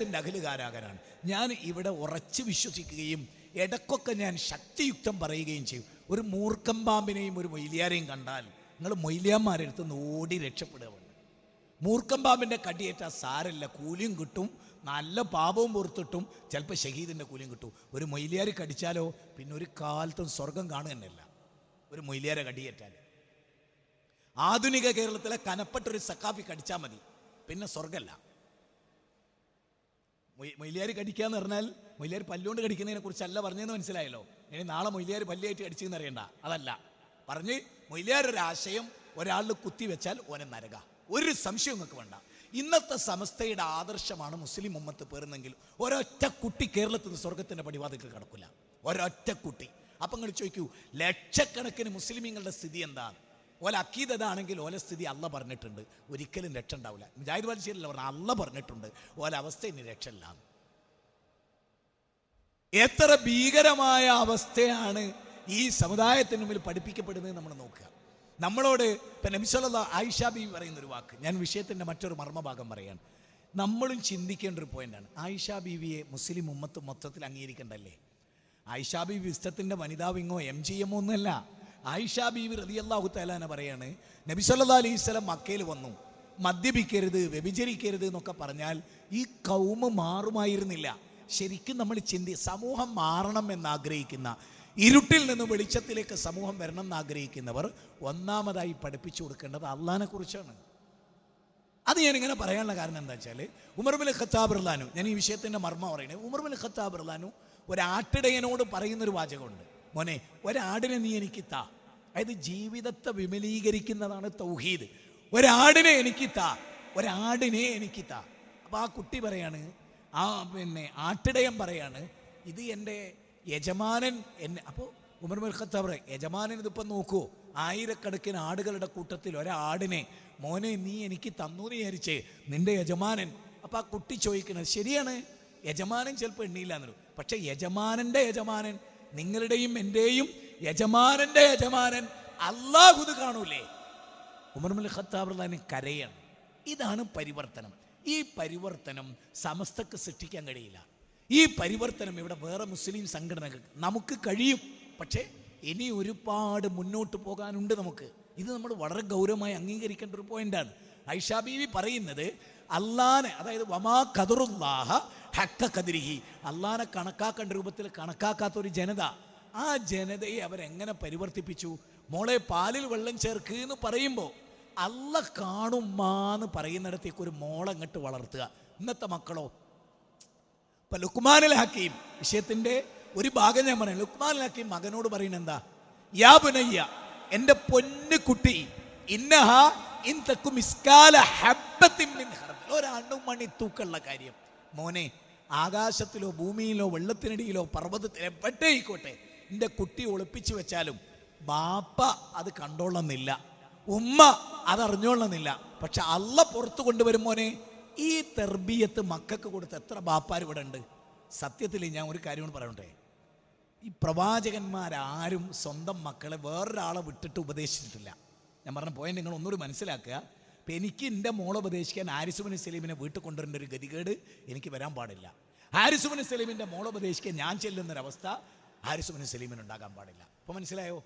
വിഷയത്തിന്റെ അഖിലുകാരാകനാണ്. ഞാൻ ഇവിടെ ഉറച്ച് വിശ്വസിക്കുകയും ഇടക്കൊക്കെ ഞാൻ ശക്തിയുക്തം പറയുകയും ചെയ്യും. ഒരു മൂർക്കം പാമ്പിനെയും ഒരു മൊയ്ലിയാരെയും കണ്ടാൽ നിങ്ങൾ മൊയ്ലിയാന്മാരെടുത്ത് ഓടി രക്ഷപ്പെടുക മൂർക്കം പാമ്പിന്റെ കടിയേറ്റ സാരല്ല കൂലിയും കിട്ടും നല്ല പാപവും പുറത്തിട്ടും ചിലപ്പോൾ ഷഹീദിന്റെ കൂലിയും കിട്ടും. ഒരു മൊയ്ലിയാരി കടിച്ചാലോ പിന്നെ ഒരു കാലത്തും സ്വർഗം കാണുകയെന്നല്ല. ഒരു മൊയ്ലിയാരെ കടിയേറ്റാൽ ആധുനിക കേരളത്തിലെ കനപ്പെട്ടൊരു സക്കാഫി കടിച്ചാൽ മതി പിന്നെ സ്വർഗമല്ല മൊയ്ലിയാർ കടിക്കുക എന്ന് പറഞ്ഞാൽ മൊയ്ലിയാർ പല്ലുകൊണ്ട് കടിക്കുന്നതിനെ കുറിച്ചല്ല പറഞ്ഞതെന്ന് മനസ്സിലായല്ലോ. ഇനി നാളെ മൊയ്ലിയാർ പല്ലിയായിട്ട് കടിച്ചെന്ന് അറിയണ്ട. അതല്ല. പറഞ്ഞ് മൊയ്ലിയാർ ഒരു ആശയം ഒരാളിൽ കുത്തി വെച്ചാൽ ഓനെ നരക. ഒരു സംശയം നിങ്ങൾക്ക് വേണ്ട. ഇന്നത്തെ സമസ്തയുടെ ആദർശമാണ് മുസ്ലിം ഉമ്മത്ത് പേരുന്നെങ്കിൽ ഒരൊറ്റ കുട്ടി കേരളത്തിൽ നിന്ന് സ്വർഗത്തിന്റെ പടിവാതിക്ക് കിടക്കില്ല ഒരൊറ്റ കുട്ടി. അപ്പം നിങ്ങൾ ചോദിക്കൂ ലക്ഷക്കണക്കിന് മുസ്ലിമീങ്ങളുടെ സ്ഥിതി എന്താണ്? ഓല അക്കീതാണെങ്കിൽ ഓല സ്ഥിതി അല്ല പറഞ്ഞിട്ടുണ്ട്. ഒരിക്കലും രക്ഷ ഉണ്ടാവില്ല. മുജാഹിദ് ബാലിശ്ശേരിയല്ല പറഞ്ഞ അല്ല പറഞ്ഞിട്ടുണ്ട്. ഓല അവസ്ഥ ഇനി രക്ഷയില്ല. എത്ര ഭീകരമായ അവസ്ഥയാണ് ഈ സമുദായത്തിന് മുമ്പിൽ പഠിപ്പിക്കപ്പെടുന്നത് നമ്മൾ നോക്കുക. നമ്മളോട് ഇപ്പം നബിസ്വല്ല ആയിഷ ബീവി പറയുന്ന ഒരു വാക്ക്. ഞാൻ വിഷയത്തിന്റെ മറ്റൊരു മർമ്മഭാഗം പറയാണ്. നമ്മളും ചിന്തിക്കേണ്ട ഒരു പോയിന്റാണ് ആയിഷ ബീവിയെ മുസ്ലിം ഉമ്മത്ത് മൊത്തത്തിൽ അംഗീകരിക്കണ്ടല്ലേ ആയിഷ ബീവി ഇഷ്ടത്തിന്റെ വനിതാ വിങ്ങോ എം ജി എമ്മോ ഒന്നല്ല ആയിഷ ബീവി റളിയല്ലാഹു തലാന പറയാണ് നബി സല്ലല്ലാഹു അലൈഹി സ്വലം മക്കയിൽ വന്നു. മദ്യപിക്കരുത് വ്യഭിചരിക്കരുത് എന്നൊക്കെ പറഞ്ഞാൽ ഈ കൗമ മാറുമായിരുന്നില്ല. ശരിക്കും നമ്മൾ ചിന്തി സമൂഹം മാറണം എന്നാഗ്രഹിക്കുന്ന ഇരുട്ടിൽ നിന്ന് വെളിച്ചത്തിലേക്ക് സമൂഹം വരണം എന്നാഗ്രഹിക്കുന്നവർ ഒന്നാമതായി പഠിപ്പിച്ചു കൊടുക്കേണ്ടത് അള്ളാനെ കുറിച്ചാണ്. അത് ഞാനിങ്ങനെ പറയാനുള്ള കാരണം എന്താ വെച്ചാൽ ഉമർബുൽ ഖത്താബ് ഇർലാനു ഞാൻ ഈ വിഷയത്തിന്റെ മർമ്മം പറയുന്നത് ഉമർബുൽ ഖത്താബ് ഇർലാനു ഒരാട്ടിടയനോട് പറയുന്നൊരു വാചകമുണ്ട്. മോനെ ഒരാടിനെ നീ എനിക്ക് താ. അതായത് ജീവിതത്തെ വിമലീകരിക്കുന്നതാണ് തൗഹീദ്. ഒരാടിനെ എനിക്ക് താ. ഒരാടിനെ എനിക്ക് താ. അപ്പോൾ ആ കുട്ടി പറയാണ് ആ പിന്നെ ആട്ടിടയം പറയാണ് ഇത് എന്റെ യജമാനൻ എന്നെ അപ്പോൾ ഉമർ മുൽ ഖത്താബ് പറയും യജമാനൻ ഇതിപ്പം നോക്കൂ ആയിരക്കണക്കിന് ആടുകളുടെ കൂട്ടത്തിൽ ഒരാടിനെ മോനെ നീ എനിക്ക് തന്നു എന്ന് വിചാരിച്ചേ നിന്റെ യജമാനൻ അപ്പം ആ കുട്ടി ചോദിക്കുന്നത് ശരിയാണ് യജമാനൻ ചിലപ്പോൾ എണ്ണിയില്ല എന്നൊരു പക്ഷെ യജമാനന്റെ യജമാനൻ നിങ്ങളുടെയും എന്റെയും യജമാനന്റെ യജമാനൻ അള്ളാഹുത് കാണൂലേ? ഉമർ മുൽ ഖത്താബ് റളിയല്ലാഹു കരയാണ്. ഇതാണ് പരിവർത്തനം. ഈ പരിവർത്തനം സമസ്തക്ക് സൃഷ്ടിക്കാൻ കഴിയില്ല. ഈ പരിവർത്തനം ഇവിടെ വേറെ മുസ്ലിം സംഘടനകൾ നമുക്ക് കഴിയും. പക്ഷേ ഇനി ഒരുപാട് മുന്നോട്ട് പോകാനുണ്ട് നമുക്ക്. ഇത് നമ്മൾ വളരെ ഗൗരവമായി അംഗീകരിക്കേണ്ട ഒരു പോയിന്റാണ് ഐഷാ ബീവി പറയുന്നത് അള്ളാനെ അതായത് വമാ ഖദറുല്ലാഹ ഹക്ക കതിരിഹി അള്ളാനെ കണക്കാക്കേണ്ട രൂപത്തിൽ കണക്കാക്കാത്ത ഒരു ജനത. ആ ജനതയെ അവരെങ്ങനെ പരിവർത്തിപ്പിച്ചു? മോളെ പാലിൽ വെള്ളം ചേർക്ക് എന്ന് പറയുമ്പോൾ അല്ല കാണുമാന്ന് പറയുന്നിടത്തേക്ക് ഒരു മോളങ്ങട്ട് വളർത്തുക. ഇന്നത്തെ മക്കളോ ഇപ്പൊ ലുക്മാനിൽ ഹക്കീം വിഷയത്തിന്റെ ഒരു ഭാഗം ഞാൻ പറയാം ലുക്മാനിൽ ഹക്കീം മകനോട് പറയുന്നത് എന്താ? യാ പുനയ്യ എന്റെ പൊന്നു കുട്ടി ഇന്നഹ ഇൻ തക്കും ഇസ്കാല ഹബ്ബത്തിൻ മിൻ ഹർബ്. ഒരണുമണി തൂക്കമുള്ള കാര്യം. മോനെ ആകാശത്തിലോ ഭൂമിയിലോ വെള്ളത്തിനടിയിലോ പർവതത്തിൽ എവിടെയായിക്കോട്ടെ എന്റെ കുട്ടി ഒളിപ്പിച്ചു വെച്ചാലും ബാപ്പ അത് കണ്ടോളന്നില്ല. ഉമ്മ അതറിഞ്ഞോളന്നില്ല പക്ഷെ അല്ല പുറത്തു കൊണ്ടുവരും മോനെ. ഈ തെർബിയത്ത് മക്കൾക്ക് കൊടുത്ത് എത്ര ബാപ്പാർ ഇവിടെ ഉണ്ട്? സത്യത്തിൽ ഞാൻ ഒരു കാര്യം കൂടി പറയട്ടെ. ഈ പ്രവാചകന്മാരാരും സ്വന്തം മക്കളെ വേറൊരാളെ വിട്ടിട്ട് ഉപദേശിച്ചിട്ടില്ല. ഞാൻ പറഞ്ഞ പോയിന്റ് നിങ്ങൾ ഒന്നുകൂടി മനസ്സിലാക്കുക. ഇപ്പം എനിക്ക് എന്റെ മോളെ ഉപദേശിക്കാൻ ആരിസുബിൻ സലീമിനെ വീട്ടിൽ കൊണ്ടുവരേണ്ട ഒരു ഗതികേട് എനിക്ക് വരാൻ പാടില്ല. ഹാരിസുബിൻ സലീമിന്റെ മോളെ ഉപദേശിക്കാൻ ഞാൻ ചെല്ലുന്നൊരവസ്ഥ ഹാരിസുബിൻ സലീമിന് ഉണ്ടാകാൻ പാടില്ല. അപ്പോൾ മനസ്സിലായോ?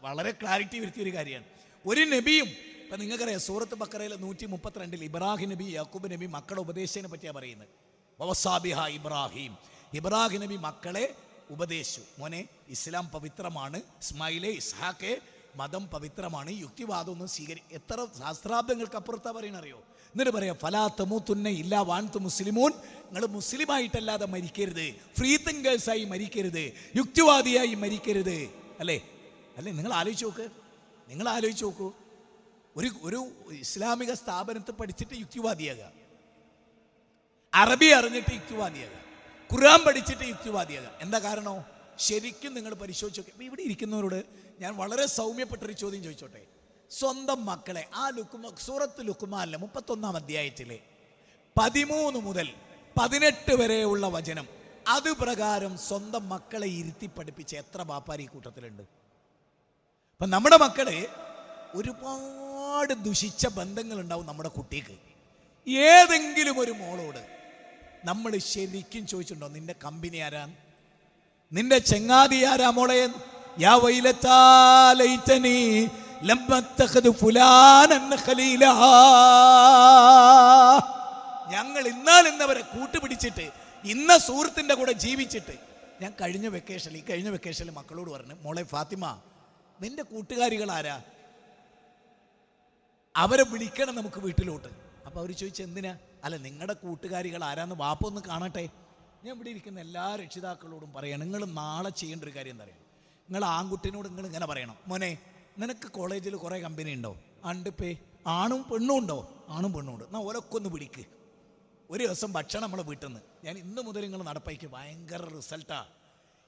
വളരെ ക്ലാരിറ്റി വരുത്തിയ ഒരു കാര്യമാണ്. ഒരു നബിയും ഇപ്പം നിങ്ങൾക്കറിയാം സൂറത്ത് ബക്കറയിലെ നൂറ്റി മുപ്പത്തിരണ്ടിൽ ഇബ്രാഹിം നബി യാക്കൂബ് നബി മക്കളുടെ ഉപദേശത്തിനെ പറ്റിയാണ് പറയുന്നത്. വവസാബിഹ ഇബ്രാഹിം. ഇബ്രാഹിം നബി മക്കളെ ഉപദേശിച്ചു. മോനെ ഇസ്ലാം പവിത്രമാണ്. ഇസ്മായിലെ ഇസ്ഹാക്കെ മതം പവിത്രമാണ് യുക്തിവാദമൊന്നും സ്വീകരി എത്ര ശാസ്ത്രാബ്ദങ്ങൾക്ക് അപ്പുറത്താ പറയണറിയോ? എന്നിട്ട് പറയാം ഫലാ തമൂത്തുന്ന ഇല്ല വാൺത്ത് മുസ്ലിമൂൻ. നിങ്ങൾ മുസ്ലിമായിട്ടല്ലാതെ മരിക്കരുത്. ഫ്രീ തിങ്കേഴ്സായി മരിക്കരുത്. യുക്തിവാദിയായി മരിക്കരുത്. അല്ലേ? അല്ലേ? നിങ്ങൾ ആലോചിച്ച് നോക്ക്. നിങ്ങൾ ആലോചിച്ച് നോക്കൂ. ഒരു ഒരു ഇസ്ലാമിക സ്ഥാപനത്തിൽ പഠിച്ചിട്ട് യുക്തിവാദിയാക. അറബി അറിഞ്ഞിട്ട് യുക്തിവാദിയാക. ഖുർആൻ പഠിച്ചിട്ട് യുക്തിവാദിയാക. എന്താ കാരണോ? ശരിക്കും നിങ്ങൾ പരിശോധിച്ചു ഇവിടെ ഇരിക്കുന്നവരോട് ഞാൻ വളരെ സൗമ്യപ്പെട്ടൊരു ചോദ്യം ചോദിച്ചോട്ടെ? സ്വന്തം മക്കളെ ആ ലുക്കുമ സൂറത്ത് ലുക്കുമാലിലെ മുപ്പത്തൊന്നാം അധ്യായത്തിലെ പതിമൂന്ന് മുതൽ പതിനെട്ട് വരെയുള്ള വചനം അത് പ്രകാരം സ്വന്തം മക്കളെ ഇരുത്തി പഠിപ്പിച്ച എത്ര വാപ്പാരി കൂട്ടത്തിലുണ്ട്? അപ്പൊ നമ്മുടെ മക്കളെ ഒരുപാട് ദുഷിച്ച ബന്ധങ്ങൾ ഉണ്ടാവും നമ്മുടെ കുട്ടിക്ക്. ഏതെങ്കിലും ഒരു മോളോട് നമ്മൾ ശരിക്കും ചോദിച്ചിട്ടുണ്ടോ നിന്റെ കമ്പനി ആരാ? നിന്റെ ചെങ്ങാതി ആരാ മോളെ? യാ വൈലത്താ ലൈതനി اتخذ ഫുലാനൻ ഖലീലാ ഞങ്ങൾ ഇന്നാൽ ഇന്നവരെ കൂട്ടുപിടിച്ചിട്ട് ഇന്ന സുഹൃത്തിന്റെ കൂടെ ജീവിച്ചിട്ട് ഞാൻ കഴിഞ്ഞ വെക്കേഷനിൽ ഈ കഴിഞ്ഞ വെക്കേഷനിൽ മക്കളോട് പറഞ്ഞു മോളെ ഫാത്തിമ നിന്റെ കൂട്ടുകാരികൾ ആരാ? അവരെ വിളിക്കണം നമുക്ക് വീട്ടിലോട്ട്. അപ്പോൾ അവർ ചോദിച്ചു എന്തിനാ? അല്ല നിങ്ങളുടെ കൂട്ടുകാരികൾ ആരാന്ന് വാപ്പൊന്ന് കാണട്ടെ. ഞാൻ ഇവിടെ ഇരിക്കുന്ന എല്ലാ രക്ഷിതാക്കളോടും പറയണം നിങ്ങൾ നാളെ ചെയ്യേണ്ട ഒരു കാര്യം എന്താ പറയുക നിങ്ങൾ ആൺകുട്ടിനോട് നിങ്ങൾ ഇങ്ങനെ പറയണം മോനെ നിനക്ക് കോളേജിൽ കുറേ കമ്പനി ഉണ്ടോ? ആണ്ട് പേ. ആണും പെണ്ണും ഉണ്ടോ? ആണും പെണ്ണും ഉണ്ട്. എന്നാൽ ഓരോക്കൊന്ന് പിടിക്ക്. ഒരു ദിവസം ഭക്ഷണം നമ്മളെ വീട്ടിൽ നിന്ന് ഞാൻ ഇന്ന് മുതൽ നിങ്ങൾ നടപ്പയ്ക്ക് ഭയങ്കര റിസൾട്ടാ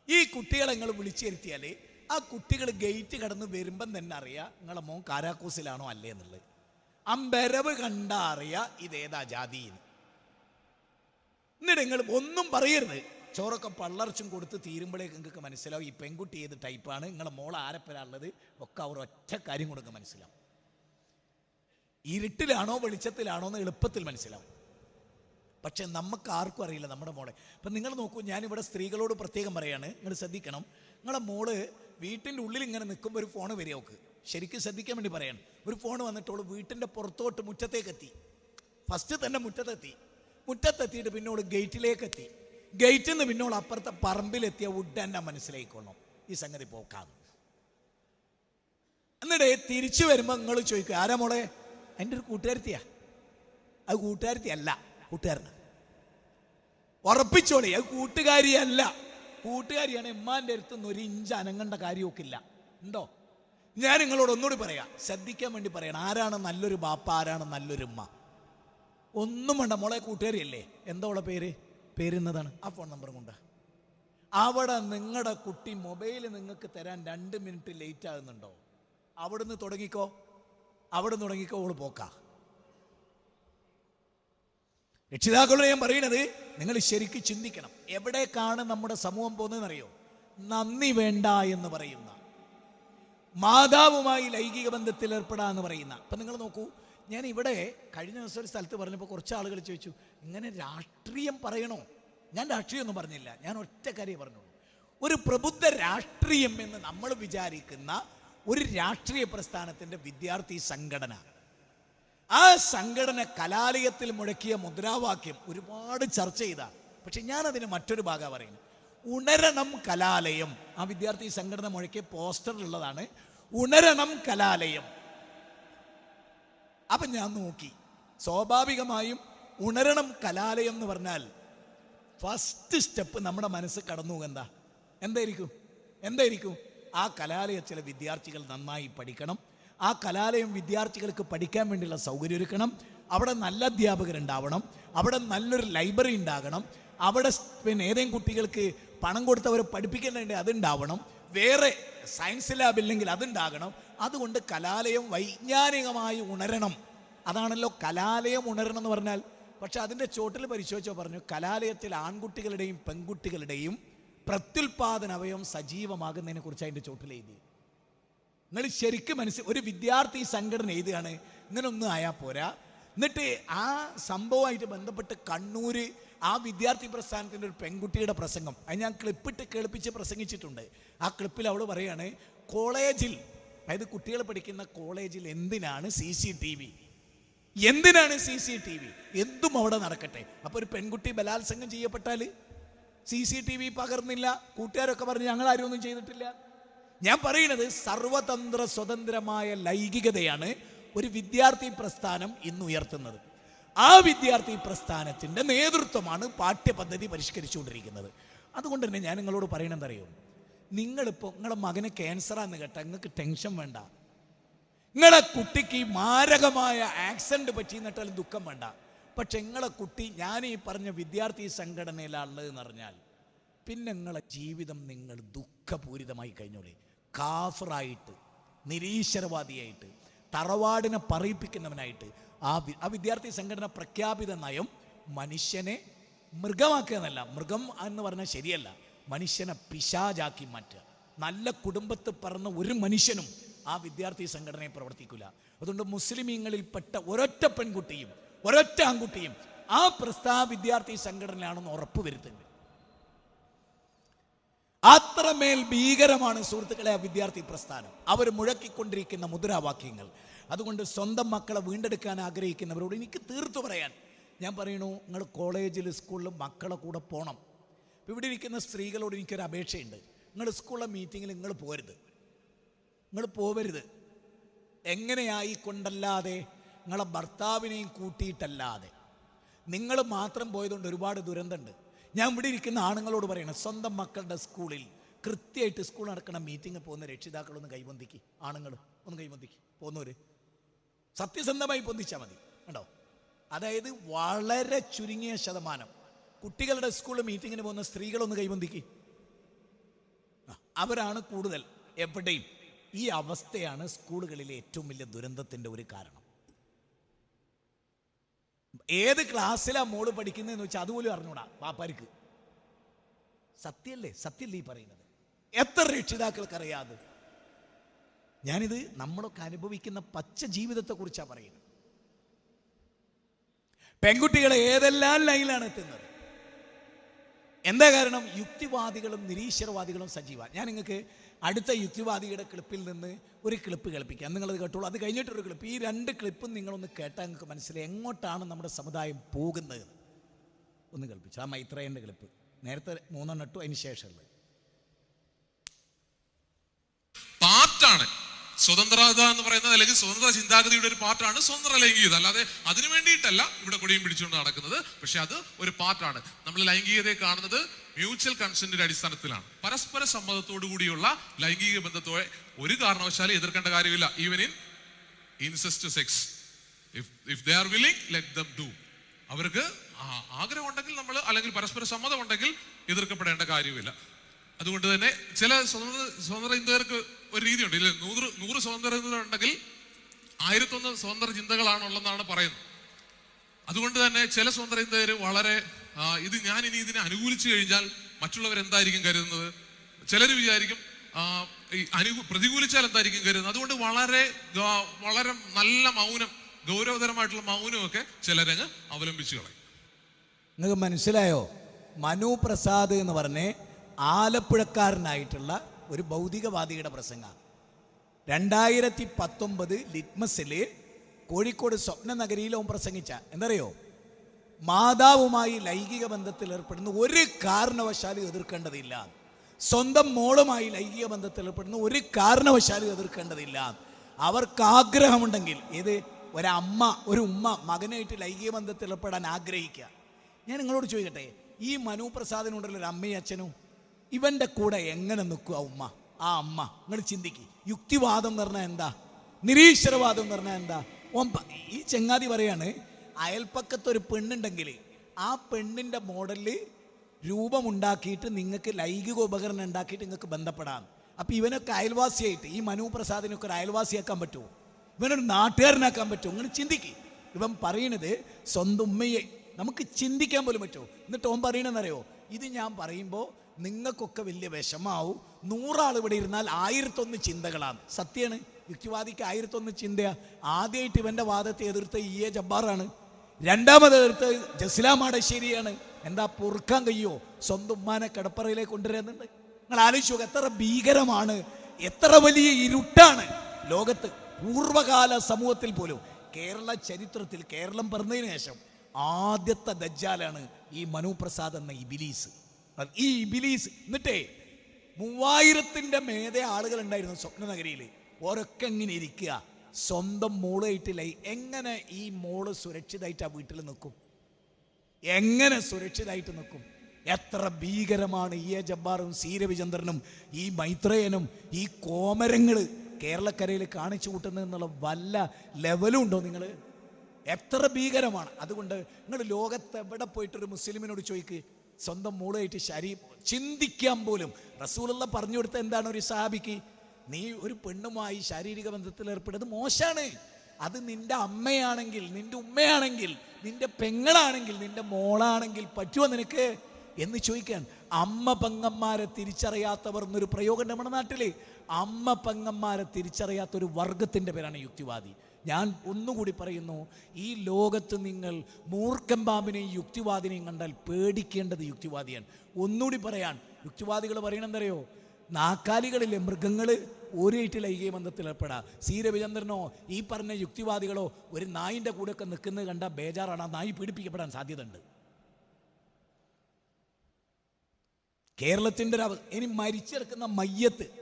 ഈ കുട്ടികളെ നിങ്ങൾ വിളിച്ചിരുത്തിയാൽ ആ കുട്ടികൾ ഗേറ്റ് കടന്ന് വരുമ്പം തന്നെ അറിയാം നിങ്ങളെ മോൻ കാരാക്കൂസിലാണോ അല്ലേ എന്നുള്ളത്. അമ്പരവ് കണ്ടാ അറിയാം ഇതേതാ ജാതിന്ന്. എന്നിട്ട് നിങ്ങൾ ഒന്നും പറയരുത്. ചോറൊക്കെ പള്ളർച്ചും കൊടുത്ത് തീരുമ്പോഴേക്ക് നിങ്ങൾക്ക് മനസ്സിലാവും. ഈ പെൺകുട്ടി ഏത് ടൈപ്പാണ്? നിങ്ങളെ മോൾ ആരപ്പരാളുള്ളത് ഒക്കെ അവർ ഒറ്റ കാര്യം കൊടുക്കുക മനസ്സിലാവും. ഇരുട്ടിലാണോ വെളിച്ചത്തിലാണോ എന്ന് എളുപ്പത്തിൽ മനസ്സിലാവും. പക്ഷെ നമുക്ക് ആർക്കും അറിയില്ല നമ്മുടെ മോളെ. അപ്പം നിങ്ങൾ നോക്കൂ ഞാനിവിടെ സ്ത്രീകളോട് പ്രത്യേകം പറയാണ് നിങ്ങൾ ശ്രദ്ധിക്കണം. നിങ്ങളെ മോൾ വീട്ടിന്റെ ഉള്ളിൽ ഇങ്ങനെ നിൽക്കുമ്പോൾ ഒരു ഫോൺ വരിക നോക്ക് ശരിക്കും ശ്രദ്ധിക്കാൻ വേണ്ടി പറയാണ്. ഒരു ഫോൺ വന്നിട്ടോളൂ വീട്ടിന്റെ പുറത്തോട്ട് മുറ്റത്തേക്കെത്തി ഫസ്റ്റ് തന്നെ മുറ്റത്തെത്തി. മുറ്റത്തെത്തിയിട്ട് പിന്നോട് ഗേറ്റിലേക്ക് എത്തി. ഗേറ്റിൽ നിന്ന് പിന്നോട് അപ്പുറത്തെ പറമ്പിലെത്തിയ വുഡ് എന്നെ മനസ്സിലായിക്കൊള്ളണം ഈ സംഗതി പോക്കാന്ന് എന്നിട്ട് തിരിച്ചു വരുമ്പോൾ നിങ്ങൾ ചോദിക്കും ആരാ മോളെ? എന്റെ ഒരു കൂട്ടുകാരത്തിയാ. അത് കൂട്ടുകാരത്തിയല്ല കൂട്ടുകാരനാ. ഉറപ്പിച്ചോളി അത് കൂട്ടുകാരിയല്ല. കൂട്ടുകാരിയാണ് ഇമ്മാന്റെ അടുത്ത് നിന്ന് ഒരു ഇഞ്ച് അനങ്ങേണ്ട കാര്യമൊക്കെ ഇല്ല ഉണ്ടോ? ഞാൻ നിങ്ങളോട് ഒന്നുകൂടി പറയാം. ശ്രദ്ധിക്കാൻ വേണ്ടി പറയണം. ആരാണ് നല്ലൊരു ബാപ്പ ആരാണ് നല്ലൊരു ഉമ്മ? ഒന്നും വേണ്ട മോളെ കൂട്ടുകാരിയല്ലേ? എന്താ ഉള്ള പേര്? പേരുന്നതാണ്. ആ ഫോൺ നമ്പർ കൊണ്ട്. അവിടെ നിങ്ങളുടെ കുട്ടി മൊബൈൽ നിങ്ങൾക്ക് തരാൻ രണ്ട് മിനിറ്റ് ലേറ്റ് ആകുന്നുണ്ടോ? അവിടുന്ന് തുടങ്ങിക്കോ. അവിടെ തുടങ്ങിക്കോ ഓൾ പോക്ക. രക്ഷിതാക്കളോട് ഞാൻ പറയുന്നത് നിങ്ങൾ ശരിക്കും ചിന്തിക്കണം. എവിടേക്കാണ് നമ്മുടെ സമൂഹം പോകുന്നതെന്നറിയോ? നന്ദി വേണ്ട എന്ന് പറയുന്ന. മാതാവുമായി ലൈംഗിക ബന്ധത്തിൽ ഏർപ്പെടാന്ന് പറയുന്ന. അപ്പം നിങ്ങൾ നോക്കൂ ഞാൻ ഇവിടെ കഴിഞ്ഞ ദിവസം ഒരു സ്ഥലത്ത് പറഞ്ഞപ്പോൾ കുറച്ച് ആളുകൾ ചോദിച്ചു ഇങ്ങനെ രാഷ്ട്രീയം പറയണോ? ഞാൻ രാഷ്ട്രീയമൊന്നും പറഞ്ഞില്ല. ഞാൻ ഒറ്റ കാര്യം പറഞ്ഞുള്ളൂ. ഒരു പ്രബുദ്ധ രാഷ്ട്രീയം എന്ന് നമ്മൾ വിചാരിക്കുന്ന ഒരു രാഷ്ട്രീയ പ്രസ്ഥാനത്തിന്റെ വിദ്യാർത്ഥി സംഘടന. ആ സംഘടന കലാലയത്തിൽ മുഴക്കിയ മുദ്രാവാക്യം ഒരുപാട് ചർച്ച ചെയ്താണ് പക്ഷെ ഞാനതിന് മറ്റൊരു ഭാഗം പറയുന്നത് ഉണരണം കലാലയം. ആ വിദ്യാർത്ഥി സംഘടന മുഴക്കിയ പോസ്റ്ററിലുള്ളതാണ് ഉണരണം കലാലയം. അപ്പം ഞാൻ നോക്കി. സ്വാഭാവികമായും ഉണരണം കലാലയം എന്ന് പറഞ്ഞാൽ ഫസ്റ്റ് സ്റ്റെപ്പ് നമ്മുടെ മനസ്സ് കടന്നു എന്താ? എന്തായിരിക്കും? എന്തായിരിക്കും? ആ കലാലയ ചില വിദ്യാർത്ഥികൾ നന്നായി പഠിക്കണം. ആ കലാലയം വിദ്യാർത്ഥികൾക്ക് പഠിക്കാൻ വേണ്ടിയുള്ള സൗകര്യം ഒരുക്കണം. അവിടെ നല്ല അധ്യാപകരുണ്ടാവണം അവിടെ നല്ലൊരു ലൈബ്രറി ഉണ്ടാകണം. അവിടെ പിന്നെ ഏതെങ്കിലും കുട്ടികൾക്ക് പണം കൊടുത്തവരെ പഠിപ്പിക്കേണ്ടത് അതുണ്ടാവണം. വേറെ സയൻസ് ലാബില്ലെങ്കിൽ അതുണ്ടാകണം. അതുകൊണ്ട് കലാലയം വൈജ്ഞാനികമായി ഉണരണം. അതാണല്ലോ കലാലയം ഉണരണം എന്ന് പറഞ്ഞാൽ പക്ഷെ അതിന്റെ ചോട്ടിൽ പരിശോധിച്ചോ പറഞ്ഞു കലാലയത്തിൽ ആൺകുട്ടികളുടെയും പെൺകുട്ടികളുടെയും പ്രത്യുൽപാദന അവയവം സജീവമാകുന്നതിനെ കുറിച്ച് അതിന്റെ ചോട്ടിൽ എഴുതി. നിങ്ങൾ ശരിക്കും മനസ്സിൽ ഒരു വിദ്യാർത്ഥി സംഘടന എഴുതുകയാണ് ഇങ്ങനൊന്നും ആയാൽ പോരാ. എന്നിട്ട് ആ സംഭവമായിട്ട് ബന്ധപ്പെട്ട് കണ്ണൂര് ആ വിദ്യാർത്ഥി പ്രസ്ഥാനത്തിന്റെ ഒരു പെൺകുട്ടിയുടെ പ്രസംഗം അത് ഞാൻ ക്ലിപ്പിട്ട് കേൾപ്പിച്ച് പ്രസംഗിച്ചിട്ടുണ്ട്. ആ ക്ലിപ്പിൽ അവൾ പറയുകയാണ് കോളേജിൽ അതായത് കുട്ടികൾ പഠിക്കുന്ന കോളേജിൽ എന്തിനാണ് സി സി ടി വി? എന്തിനാണ് സി സി ടി വി? എന്തും അവിടെ നടക്കട്ടെ. അപ്പോൾ ഒരു പെൺകുട്ടി ബലാത്സംഗം ചെയ്യപ്പെട്ടാൽ സി സി ടി വി പകർന്നില്ല. കൂട്ടുകാരൊക്കെ പറഞ്ഞ് ഞങ്ങൾ ആരും ഒന്നും ചെയ്തിട്ടില്ല. ഞാൻ പറയുന്നത് സർവതന്ത്ര സ്വതന്ത്രമായ ലൈംഗികതയാണ് ഒരു വിദ്യാർത്ഥി പ്രസ്ഥാനം ഇന്ന് ഉയർത്തുന്നത്. ആ വിദ്യാർത്ഥി പ്രസ്ഥാനത്തിന്റെ നേതൃത്വമാണ് പാഠ്യപദ്ധതി പരിഷ്കരിച്ചുകൊണ്ടിരിക്കുന്നത്. അതുകൊണ്ട് തന്നെ ഞാൻ നിങ്ങളോട് പറയണമെന്നറിയോ നിങ്ങളിപ്പോൾ നിങ്ങളുടെ മകന് ക്യാൻസറാന്ന് കേട്ടാൽ നിങ്ങൾക്ക് ടെൻഷൻ വേണ്ട. നിങ്ങളെ കുട്ടിക്ക് മാരകമായ ആക്സിഡന്റ് പറ്റി എന്നിട്ടാലും ദുഃഖം വേണ്ട. പക്ഷെ നിങ്ങളെ കുട്ടി ഞാൻ ഈ പറഞ്ഞ വിദ്യാർത്ഥി സംഘടനയിലുള്ളതെന്ന് പറഞ്ഞാൽ പിന്നെ നിങ്ങളെ ജീവിതം നിങ്ങൾ ദുഃഖപൂരിതമായി കഴിഞ്ഞോളി. കാഫറായിട്ട് നിരീശ്വരവാദിയായിട്ട് തറവാടിനെ പറയിപ്പിക്കുന്നവനായിട്ട് ആ ആ വിദ്യാർത്ഥി സംഘടന പ്രഖ്യാപിത നയം മനുഷ്യനെ മൃഗമാക്കുക എന്നല്ല. മൃഗം എന്ന് പറഞ്ഞാൽ ശരിയല്ല. മനുഷ്യനെ പിശാചാക്കി മാറ്റുക. നല്ല കുടുംബത്തിൽ പറഞ്ഞ ഒരു മനുഷ്യനും ആ വിദ്യാർത്ഥി സംഘടനയെ പ്രവർത്തിക്കില്ല അതുകൊണ്ട് മുസ്ലിമീങ്ങളിൽപ്പെട്ട ഒരൊറ്റ പെൺകുട്ടിയും ഒരൊറ്റ ആൺകുട്ടിയും ആ പ്രസ്താവ വിദ്യാർത്ഥി സംഘടനയാണെന്ന് ഉറപ്പുവരുത്തുന്നത് അത്രമേൽ ഭീകരമാണ് സുഹൃത്തുക്കളെ ആ വിദ്യാർത്ഥി പ്രസ്ഥാനം. അവർ മുഴക്കിക്കൊണ്ടിരിക്കുന്ന മുദ്രാവാക്യങ്ങൾ. അതുകൊണ്ട് സ്വന്തം മക്കളെ വീണ്ടെടുക്കാൻ ആഗ്രഹിക്കുന്നവരോട് എനിക്ക് തീർത്തു പറയാൻ. ഞാൻ പറയണു നിങ്ങൾ കോളേജിൽ സ്കൂളിൽ മക്കളെ കൂടെ പോകണം ഇവിടെ ഇരിക്കുന്ന സ്ത്രീകളോട് എനിക്കൊരു അപേക്ഷയുണ്ട്. നിങ്ങൾ സ്കൂളിലെ മീറ്റിങ്ങിൽ നിങ്ങൾ പോരുത്. നിങ്ങൾ പോവരുത്. എങ്ങനെയായി കൊണ്ടല്ലാതെ നിങ്ങളെ ഭർത്താവിനെയും കൂട്ടിയിട്ടല്ലാതെ. നിങ്ങൾ മാത്രം പോയതുകൊണ്ട് ഒരുപാട് ദുരന്തമുണ്ട്. ഞാൻ ഇവിടെ ഇരിക്കുന്ന ആണുങ്ങളോട് പറയണം സ്വന്തം മക്കളുടെ സ്കൂളിൽ കൃത്യമായിട്ട് സ്കൂൾ നടക്കുന്ന മീറ്റിംഗ് പോകുന്ന രക്ഷിതാക്കളൊന്ന് കൈബന്ധിക്ക് ആണുങ്ങൾ ഒന്ന് കൈബന്ധിക്ക് പോകുന്നവർ സത്യസന്ധമായി പൊന്തിച്ചാൽ മതി. കണ്ടോ? അതായത് വളരെ ചുരുങ്ങിയ ശതമാനം. കുട്ടികളുടെ സ്കൂൾ മീറ്റിങ്ങിന് പോകുന്ന സ്ത്രീകളൊന്ന് കൈബന്ധിക്ക് അവരാണ് കൂടുതൽ എവിടെയും. ഈ അവസ്ഥയാണ് സ്കൂളുകളിലെ ഏറ്റവും വലിയ ദുരന്തത്തിന്റെ ഒരു കാരണം. ഏത് ക്ലാസ്സിലാ മോൾ പഠിക്കുന്നതെന്ന് വെച്ചാൽ അതുപോലും അറിഞ്ഞൂടാ പാപ്പാർക്ക് സത്യല്ലേ? സത്യല്ലേ ഈ പറയുന്നത്. എത്ര രക്ഷിതാക്കൾക്ക് അറിയാതെ ഞാനിത് നമ്മളൊക്കെ അനുഭവിക്കുന്ന പച്ച ജീവിതത്തെ കുറിച്ചാണ് പറയുന്നത്. പെൺകുട്ടികളെ ഏതെല്ലാം ലൈനിലാണ് എത്തുന്നത്? എന്താ കാരണം? യുക്തിവാദികളും നിരീശ്വരവാദികളും സജീവ. ഞാൻ നിങ്ങൾക്ക് അടുത്ത യുക്തിവാദിയുടെ ക്ലിപ്പിൽ നിന്ന് ഒരു ക്ലിപ്പ് കേൾപ്പിക്കാം. നിങ്ങളത് കേട്ടോളൂ. അത് കഴിഞ്ഞിട്ടൊരു ക്ലിപ്പ്. ഈ രണ്ട് ക്ലിപ്പും നിങ്ങളൊന്ന് കേട്ടാൽ നിങ്ങൾക്ക് മനസ്സിലായി എങ്ങോട്ടാണ് നമ്മുടെ സമുദായം പോകുന്നത്. ഒന്ന് കേൾപ്പിച്ചു. ആ മൈത്രേന്റെ ക്ലിപ്പ്. നേരത്തെ മൂന്നെണ്ണം ഇട്ടു അതിന് ശേഷമുള്ളത്. പാർട്ടാണ് സ്വതന്ത്രത എന്ന് പറയുന്നത് അല്ലെങ്കിൽ സ്വതന്ത്ര ചിന്താഗതിയുടെ ഒരു പാർട്ടാണ് സ്വതന്ത്ര ലൈംഗികത അല്ലാതെ അതിനു വേണ്ടിയിട്ടല്ല ഇവിടെ കൊടിയും പിടിച്ചുകൊണ്ട് നടക്കുന്നത്. പക്ഷെ അത് ഒരു പാർട്ടാണ്. നമ്മൾ ലൈംഗികതയെ കാണുന്നത് മ്യൂച്വൽ കൺസെന്റിന്റെ അടിസ്ഥാനത്തിലാണ്. പരസ്പര സമ്മതത്തോടു കൂടിയുള്ള ലൈംഗിക ബന്ധത്തോടെ ഒരു കാരണവശാലും എതിർക്കേണ്ട കാര്യമില്ല. Even in incest sex if they are willing let them do അവർക്ക് ആഗ്രഹം ഉണ്ടെങ്കിൽ നമ്മൾ അല്ലെങ്കിൽ പരസ്പര സമ്മതം ഉണ്ടെങ്കിൽ എതിർക്കപ്പെടേണ്ട കാര്യമില്ല. അതുകൊണ്ട് തന്നെ ചില സ്വതന്ത്ര സ്വതന്ത്ര ചിന്തകർക്ക് ഒരു രീതിയുണ്ട്. ഇല്ല നൂറ് നൂറ് സ്വതന്ത്ര ചിന്തകൾ ഉണ്ടെങ്കിൽ ആയിരത്തൊന്ന് സ്വതന്ത്ര ചിന്തകളാണുള്ളതെന്നാണ് പറയുന്നത്. അതുകൊണ്ട് തന്നെ ചില സ്വതന്ത്ര ചിന്തകർ വളരെ ഇത് ഞാൻ ഇനി ഇതിനെ അനുകൂലിച്ചു കഴിഞ്ഞാൽ മറ്റുള്ളവർ എന്തായിരിക്കും കരുതുന്നത്? ചിലർ വിചാരിക്കും ഈ പ്രതികൂലിച്ചാൽ എന്തായിരിക്കും കരുതുന്നത്? അതുകൊണ്ട് വളരെ വളരെ നല്ല മൗനം ഗൗരവതരമായിട്ടുള്ള മൗനമൊക്കെ ചിലരങ്ങ് അവലംബിച്ചു കളയും. നിങ്ങൾക്ക് മനസ്സിലായോ? മനു പ്രസാദ് എന്ന് പറഞ്ഞ് ആലപ്പുഴക്കാരനായിട്ടുള്ള ഒരു ഭൗതികവാദിയുടെ പ്രസംഗ. രണ്ടായിരത്തി പത്തൊമ്പത് ലിറ്റ്മസിൽ കോഴിക്കോട് സ്വപ്ന നഗരിയിലും പ്രസംഗിച്ച എന്തറിയോ മാതാവുമായി ലൈംഗിക ബന്ധത്തിൽ ഏർപ്പെടുന്ന ഒരു കാരണവശാലും എതിർക്കേണ്ടതില്ല. സ്വന്തം മോളുമായി ലൈംഗിക ബന്ധത്തിൽ ഏർപ്പെടുന്ന ഒരു കാരണവശാലും എതിർക്കേണ്ടതില്ല. അവർക്ക് ആഗ്രഹമുണ്ടെങ്കിൽ ഏത്? ഒരമ്മ ഒരു ഉമ്മ മകനായിട്ട് ലൈംഗിക ബന്ധത്തിൽ ഏർപ്പെടാൻ ആഗ്രഹിക്കുക. ഞാൻ നിങ്ങളോട് ചോദിക്കട്ടെ ഈ മനുപ്രസാദിനുണ്ടല്ലോ ഒരു അമ്മയും അച്ഛനും. ഇവന്റെ കൂടെ എങ്ങനെ നിൽക്കുക ഉമ്മ? ആ അമ്മ നിങ്ങൾ ചിന്തിക്ക്. യുക്തിവാദം എന്ന് പറഞ്ഞാൽ എന്താ? നിരീശ്വരവാദം എന്ന് പറഞ്ഞാൽ എന്താ? ഈ ചെങ്ങാതി പറയാണ് അയൽപ്പക്കത്ത് ഒരു പെണ്ണുണ്ടെങ്കിൽ ആ പെണ്ണിന്റെ മോഡലിൽ രൂപമുണ്ടാക്കിയിട്ട് നിങ്ങൾക്ക് ലൈംഗിക ഉപകരണം ഉണ്ടാക്കിയിട്ട് നിങ്ങൾക്ക് ബന്ധപ്പെടാം. അപ്പം ഇവനൊക്കെ അയൽവാസിയായിട്ട് ഈ മനു പ്രസാദിനൊക്കെ ഒരു അയൽവാസിയാക്കാൻ പറ്റുമോ? ഇവനൊരു നാട്ടുകാരനാക്കാൻ പറ്റുമോ? അങ്ങനെ ചിന്തിക്ക്. ഇവൻ പറയണത് സ്വന്തം ഉമ്മയെ നമുക്ക് ചിന്തിക്കാൻ പോലും പറ്റുമോ? എന്നിട്ട് ഓൻ പറയണെന്നറിയോ? ഇത് ഞാൻ പറയുമ്പോൾ നിങ്ങൾക്കൊക്കെ വലിയ വിഷമാവും. നൂറാൾ ഇവിടെ ഇരുന്നാൽ ആയിരത്തൊന്ന് ചിന്തകളാണ്. സത്യമാണ് യുക്തിവാദിക്ക് ആയിരത്തൊന്ന് ചിന്തയാ. ആദ്യമായിട്ട് ഇവന്റെ വാദത്തെ എതിർത്ത ഇ എ ജബ്ബാറാണ്. രണ്ടാമത് എതിർത്ത് ജസ്ലാം മാടശ്ശേരിയാണ് എന്താ പൊറുക്കാൻ കഴിയോ? സ്വന്തം ഉമ്മാനെ കിടപ്പറയിലേക്ക് കൊണ്ടുവരുന്നുണ്ട്. നിങ്ങൾ ആലോചിച്ചു എത്ര ഭീകരമാണ്. എത്ര വലിയ ഇരുട്ടാണ് ലോകത്ത്. പൂർവകാല സമൂഹത്തിൽ പോലും കേരള ചരിത്രത്തിൽ കേരളം പറഞ്ഞതിന് ശേഷം ആദ്യത്തെ ദജ്ജാലാണ് ഈ മനുപ്രസാദ് എന്ന ഇബിലീസ്. ഈ ഇബിലീസ് എന്നിട്ടേ മൂവായിരത്തിന്റെ മേതെ ആളുകൾ ഉണ്ടായിരുന്നു സ്വപ്നനഗരിയിൽ. ഓരൊക്കെ ഇങ്ങനെ ഇരിക്കുക. സ്വന്തം മോളായിട്ട് ലൈ എങ്ങനെ ഈ മോൾ സുരക്ഷിതമായിട്ട് ആ വീട്ടിൽ നിൽക്കും? എങ്ങനെ സുരക്ഷിതമായിട്ട് നിൽക്കും? എത്ര ഭീകരമാണ് ഇ എ ജബ്ബാറും സി രവിചന്ദ്രനും ഈ മൈത്രേയനും ഈ കോമരങ്ങൾ കേരളക്കരയിൽ കാണിച്ചു കൂട്ടുന്നത് എന്നുള്ള വല്ല ലെവലും ഉണ്ടോ നിങ്ങൾ എത്ര ഭീകരമാണ്. അതുകൊണ്ട് നിങ്ങൾ ലോകത്ത് എവിടെ പോയിട്ടൊരു മുസ്ലിമിനോട് ചോദിക്ക് സ്വന്തം മൂളായിട്ട് ശരീ ചിന്തിക്കാൻ പോലും. റസൂലുള്ള പറഞ്ഞു കൊടുത്ത എന്താണ് ഒരു സാബിക്ക് നീ ഒരു പെണ്ണുമായി ശാരീരിക ബന്ധത്തിൽ ഏർപ്പെടുന്നത് മോശമാണ് അത് നിന്റെ അമ്മയാണെങ്കിൽ നിന്റെ ഉമ്മയാണെങ്കിൽ നിന്റെ പെങ്ങളാണെങ്കിൽ നിന്റെ മോളാണെങ്കിൽ പറ്റുമോ നിനക്ക്? എന്ന് ചോദിക്കാൻ. അമ്മ പെങ്ങന്മാരെ തിരിച്ചറിയാത്തവർ എന്നൊരു പ്രയോഗം നമ്മുടെ നാട്ടിൽ അമ്മ പെങ്ങന്മാരെ തിരിച്ചറിയാത്ത ഒരു വർഗത്തിന്റെ പേരാണ് യുക്തിവാദി. ഞാൻ ഒന്നുകൂടി പറയുന്നു ഈ ലോകത്ത് നിങ്ങൾ മൂർഖം പാമ്പിനെയും യുക്തിവാദിനെയും കണ്ടാൽ പേടിക്കേണ്ടത് യുക്തിവാദിയാണ്. ഒന്നുകൂടി പറയാൻ യുക്തിവാദികൾ പറയണെന്തറിയോ നാക്കാലികളിലെ മൃഗങ്ങൾ ഒരേറ്റിൽ ഏർപ്പെടാം. സി രവിചന്ദ്രനോ ഈ പറഞ്ഞ യുക്തിവാദികളോ ഒരു നായിന്റെ കൂടെയൊക്കെ നിൽക്കുന്നത് കണ്ടാൽ ബേജാറാണ്. ആ നായി പീഡിപ്പിക്കപ്പെടാൻ സാധ്യതയുണ്ട്. കേരളത്തിന്റെ ഒരു ഇനി മരിച്ചു കിടക്കുന്ന മയ്യത്ത്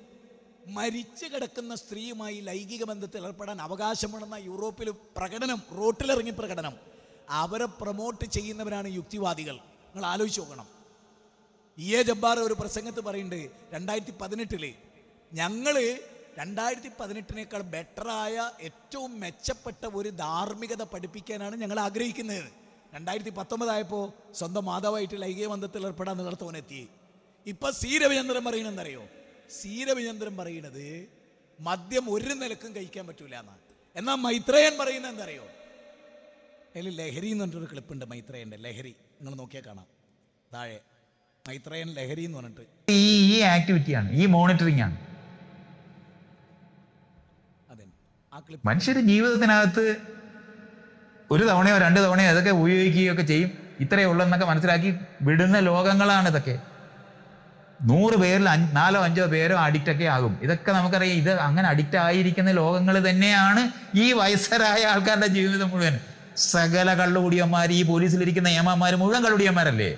മരിച്ചു കിടക്കുന്ന സ്ത്രീയുമായി ലൈംഗിക ബന്ധത്തിൽ ഏർപ്പെടാൻ അവകാശമുണ്ടെന്ന യൂറോപ്പിൽ പ്രകടനം റോട്ടിലിറങ്ങി പ്രകടനം. അവരെ പ്രൊമോട്ട് ചെയ്യുന്നവരാണ് യുക്തിവാദികൾ. നിങ്ങൾ ആലോചിച്ച് നോക്കണം. ഇ എ ജബ്ബാർ ഒരു പ്രസംഗത്ത് പറയുന്നുണ്ട് രണ്ടായിരത്തി പതിനെട്ടിൽ ഞങ്ങൾ രണ്ടായിരത്തി പതിനെട്ടിനേക്കാൾ ബെറ്ററായ ഏറ്റവും മെച്ചപ്പെട്ട ഒരു ധാർമ്മികത പഠിപ്പിക്കാനാണ് ഞങ്ങൾ ആഗ്രഹിക്കുന്നത്. രണ്ടായിരത്തി പത്തൊമ്പതായപ്പോൾ സ്വന്തം മാതാവായിട്ട് ലൈംഗിക ബന്ധത്തിൽ ഏർപ്പെടാൻ നിർത്തവനെത്തി ഇപ്പൊ സി രവിചന്ദ്രൻ പറയണെന്നറിയോ സി പറയുന്നത് പറയണത് മദ്യം ഒരു നിലക്കും കഴിക്കാൻ പറ്റൂല എന്നാണ് എന്നാൽ മൈത്രേയൻ പറയുന്നത് എന്തറിയോ? അതിൽ ലഹരി എന്ന് പറഞ്ഞൊരു ക്ലിപ്പുണ്ട് മൈത്രേയന്റെ ലഹരി. നിങ്ങൾ നോക്കിയാൽ കാണാം. താഴെ. മൈത്രേയൻ ലഹരി എന്ന് പറഞ്ഞിട്ട്. ഈ ഈ ആക്ടിവിറ്റിയാണ് ഈ മോണിറ്ററിംഗ് ആണ്. അതെ ആ ക്ലിപ്പ് മനുഷ്യരുടെ ജീവിതത്തിനകത്ത് ഒരു തവണയോ രണ്ട് തവണയോ അതൊക്കെ ഉപയോഗിക്കുകയൊക്കെ ചെയ്യും. ഇത്രയേ ഉള്ളെന്നൊക്കെ മനസ്സിലാക്കി വിടുന്ന ലോകങ്ങളാണ് ഇതൊക്കെ. നൂറ് പേരിൽ നാലോ അഞ്ചോ പേരോ അഡിക്റ്റ് ഒക്കെ ആകും. ഇതൊക്കെ നമുക്കറിയാം ഇത് അങ്ങനെ അഡിക്റ്റ് ആയിരിക്കുന്ന ലോകങ്ങൾ തന്നെയാണ് ഈ വയസ്സരായ ആൾക്കാരുടെ ജീവിതം മുഴുവൻ. സകല കള്ളുകുടിയന്മാർ ഈ പോലീസിലിരിക്കുന്ന ഏമാന്മാർ മുഴുവൻ കള്ളുകുടിയന്മാരല്ലേ?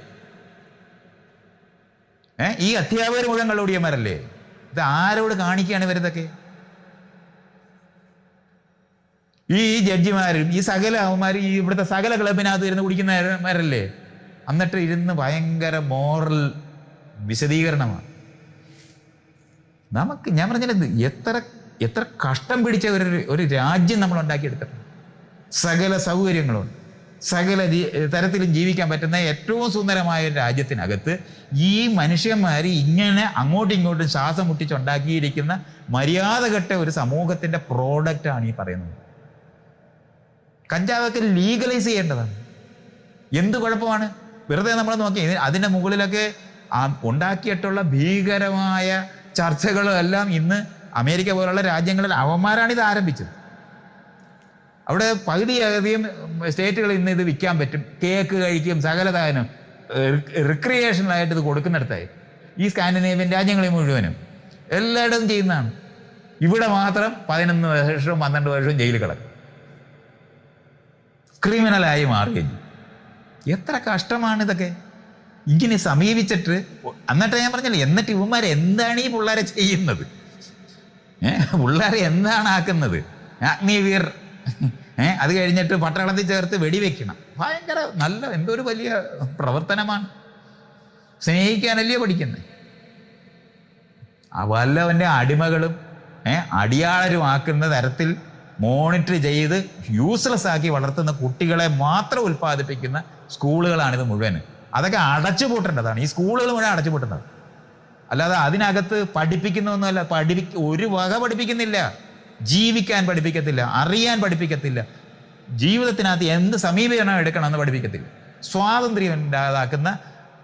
ഏ ഈ അധ്യാപകർ മുഴുവൻ കള്ളുകുടിയന്മാരല്ലേ? ഇത് ആരോട് കാണിക്കുകയാണ് ഇവരിതൊക്കെ ഈ ജഡ്ജിമാരും ഈ സകല അവന്മാരും ഈ ഇവിടുത്തെ സകല ക്ലബിനകത്ത് ഇരുന്ന് കുടിക്കുന്നവരല്ലേ എന്നിട്ട് ഇരുന്ന് ഭയങ്കര മോറൽ വിശദീകരണമാണ്. നമുക്ക് ഞാൻ പറഞ്ഞത് എത്ര എത്ര കഷ്ടം പിടിച്ച ഒരു ഒരു രാജ്യം നമ്മൾ ഉണ്ടാക്കിയെടുത്തിട്ടുണ്ട്. സകല സൗകര്യങ്ങളുണ്ട് സകല തരത്തിലും ജീവിക്കാൻ പറ്റുന്ന ഏറ്റവും സുന്ദരമായ ഒരു രാജ്യത്തിനകത്ത് ഈ മനുഷ്യന്മാർ ഇങ്ങനെ അങ്ങോട്ടും ഇങ്ങോട്ടും ശ്വാസം മുട്ടിച്ചുണ്ടാക്കിയിരിക്കുന്ന മര്യാദകെട്ട ഒരു സമൂഹത്തിന്റെ പ്രോഡക്റ്റാണ് ഈ പറയുന്നത്. കഞ്ചാവൊക്കെ ലീഗലൈസ് ചെയ്യേണ്ടതാണ്. എന്ത് കുഴപ്പമാണ്? വെറുതെ നമ്മൾ നോക്കി അതിന്റെ മുകളിലൊക്കെ ആ ഉണ്ടാക്കിയിട്ടുള്ള ഭീകരമായ ചർച്ചകളും എല്ലാം ഇന്ന് അമേരിക്ക പോലുള്ള രാജ്യങ്ങളിൽ അവന്മാരാണ് ഇത് ആരംഭിച്ചത്. അവിടെ പകുതിയധികം സ്റ്റേറ്റുകൾ ഇന്ന് ഇത് വിൽക്കാൻ പറ്റും. കേക്ക് കഴിക്കും സകലതാനും റിക്രിയേഷനായിട്ട് ഇത് കൊടുക്കുന്നിടത്തായി. ഈ സ്കാൻഡിനേവ്യൻ രാജ്യങ്ങളിൽ മുഴുവനും എല്ലായിടത്തും ചെയ്യുന്നതാണ്. ഇവിടെ മാത്രം പതിനൊന്ന് വർഷവും പന്ത്രണ്ട് വർഷവും ജയിലിൽ കിടക്കും. ക്രിമിനലായി മാറുകയും എത്ര കഷ്ടമാണ് ഇതൊക്കെ. ഇങ്ങനെ സമീപിച്ചിട്ട് എന്നിട്ട് ഞാൻ പറഞ്ഞില്ല എന്നിട്ട് ഇവന്മാർ എന്താണ് ഈ പിള്ളേരെ ചെയ്യുന്നത്? ഏഹ് പിള്ളേരെ എന്താണ് ആക്കുന്നത്? അഗ്നിവീർ ഏഹ് അത് കഴിഞ്ഞിട്ട് പട്ടാളത്തിൽ ചേർത്ത് വെടിവെക്കണം. ഭയങ്കര നല്ല എന്തോ ഒരു വലിയ പ്രവർത്തനമാണ്. സ്നേഹിക്കാനല്ലേ പഠിക്കുന്നത്? വല്ലവന്റെ അടിമകളും അടിയാളരും ആക്കുന്ന തരത്തിൽ മോണിറ്റർ ചെയ്ത് യൂസ്ലെസ് ആക്കി വളർത്തുന്ന കുട്ടികളെ മാത്രം ഉൽപ്പാദിപ്പിക്കുന്ന സ്കൂളുകളാണിത് മുഴുവൻ അതൊക്കെ അടച്ചു പൂട്ടേണ്ടതാണ്. ഈ സ്കൂളുകൾ മുഴുവൻ അടച്ചു പൂട്ടുന്നത് അല്ലാതെ അതിനകത്ത് പഠിപ്പിക്കുന്നൊന്നുമല്ല. പഠിപ്പി ഒരു വക പഠിപ്പിക്കുന്നില്ല. ജീവിക്കാൻ പഠിപ്പിക്കത്തില്ല. അറിയാൻ പഠിപ്പിക്കത്തില്ല. ജീവിതത്തിനകത്ത് എന്ത് സമീപനം എടുക്കണമെന്ന് പഠിപ്പിക്കത്തില്ല. സ്വാതന്ത്ര്യം ഇല്ലാതാക്കുന്ന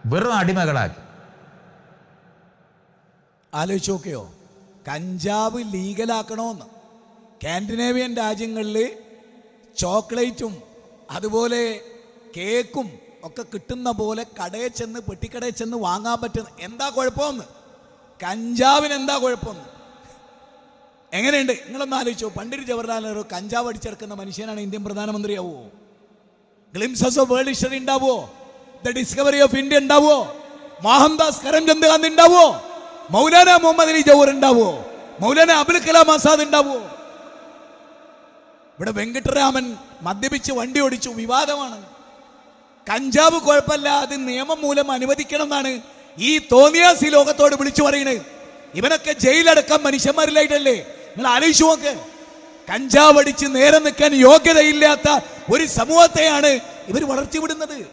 വെറും അടിമകളാക്കി. ആലോചിച്ച് നോക്കിയോ? കഞ്ചാവ് ലീഗലാക്കണമെന്ന് കാൻഡിനേവിയൻ രാജ്യങ്ങളിൽ ചോക്ലേറ്റും അതുപോലെ കേക്കും ഒക്കെ കിട്ടുന്ന പോലെ കടയിൽ ചെന്ന് പെട്ടിക്കടയിൽ ചെന്ന് വാങ്ങാൻ പറ്റുന്ന എന്താ കുഴപ്പമെന്ന്? കഞ്ചാവിന് എന്താ കുഴപ്പമെന്ന്? എങ്ങനെയുണ്ട്? നിങ്ങളൊന്ന് ആലോചിച്ചോ. പണ്ഡിറ്റ് ജവഹർലാൽ നെഹ്റു കഞ്ചാവ് അടിച്ചെടുക്കുന്ന മനുഷ്യനാണ് ഇന്ത്യൻ പ്രധാനമന്ത്രിയാവോ? ഗ്ലിംസസ് ഓഫ് വേൾഡ് ഹിസ്റ്ററി ഉണ്ടാവോ? ദ ഡിസ്കവറി ഓഫ് ഇന്ത്യ ഉണ്ടാവോ? മോഹൻദാസ് കരംചന്ദ് ഗാന്ധി ഉണ്ടാവോ? മൗലാന മുഹമ്മദ് അലി ജവഹർ ഉണ്ടാവോ? മൗലാന അബുൽ കലാം ആസാദ് ഉണ്ടാവോ? ഇവിടെ വെങ്കട്ടരാമൻ മദ്യപിച്ച് വണ്ടി ഓടിച്ചു. വിവാദമാണ്. കഞ്ചാവ് കുഴപ്പമില്ല അത് നിയമം മൂലം അനുവദിക്കണം എന്നാണ് ഈ തോന്നിയാസി ലോകത്തോട് വിളിച്ചു പറയുന്നത് ഇവനൊക്കെ ജയിലടക്കം മനുഷ്യന്മാരിലായിട്ടല്ലേ? നിങ്ങൾ ആലോചിച്ചു നോക്ക്. കഞ്ചാവ് അടിച്ച് നേരെ നിൽക്കാൻ യോഗ്യതയില്ലാത്ത ഒരു സമൂഹത്തെയാണ് ഇവർ വളർത്തിവിടുന്നത്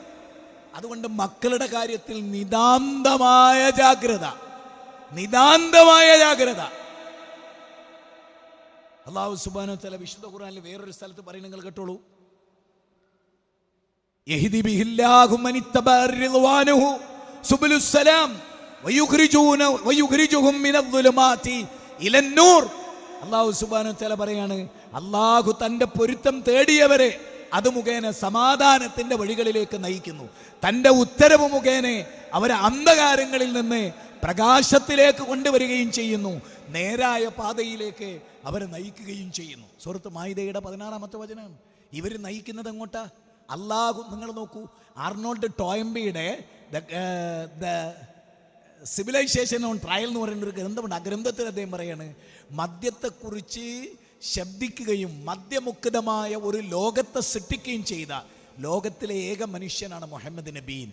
അതുകൊണ്ട് മക്കളുടെ കാര്യത്തിൽ നിതാന്തമായ ജാഗ്രത. നിതാന്തമായ ജാഗ്രത. അള്ളാഹു സുബാനോ ചില വിശുദ്ധ ഖുറാനിൽ വേറൊരു സ്ഥലത്ത് നിങ്ങൾ കേട്ടോളൂ. അള്ളാഹു സുബാന പറയാണ് അള്ളാഹു തന്റെ പൊരുത്തം തേടിയവരെ അത് മുഖേന സമാധാനത്തിന്റെ വഴികളിലേക്ക് നയിക്കുന്നു. തന്റെ ഉത്തരവ് മുഖേന അവരെ അന്ധകാരങ്ങളിൽ നിന്ന് പ്രകാശത്തിലേക്ക് കൊണ്ടുവരികയും ചെയ്യുന്നു. നേരായ പാതയിലേക്ക് അവരെ നയിക്കുകയും ചെയ്യുന്നു. സുഹൃത്ത് മായിദയുടെ പതിനാറാമത്തെ വചനം. ഇവർ നയിക്കുന്നത് എങ്ങോട്ടാ? അള്ളാഹു നിങ്ങൾ നോക്കൂ അർണോൾഡ് ടോയംബിയുടെ ദ സിവിലൈസേഷൻ ഓൺ ട്രയൽ എന്ന് പറയുന്ന ഒരു ഗ്രന്ഥമുണ്ട്. ആ ഗ്രന്ഥത്തിൽ അദ്ദേഹം പറയാണ് മദ്യത്തെക്കുറിച്ച് ശബ്ദിക്കുകയും മദ്യമുക്തമായ ഒരു ലോകത്തെ സൃഷ്ടിക്കുകയും ചെയ്ത ലോകത്തിലെ ഏക മനുഷ്യനാണ് മുഹമ്മദ് നബീൻ.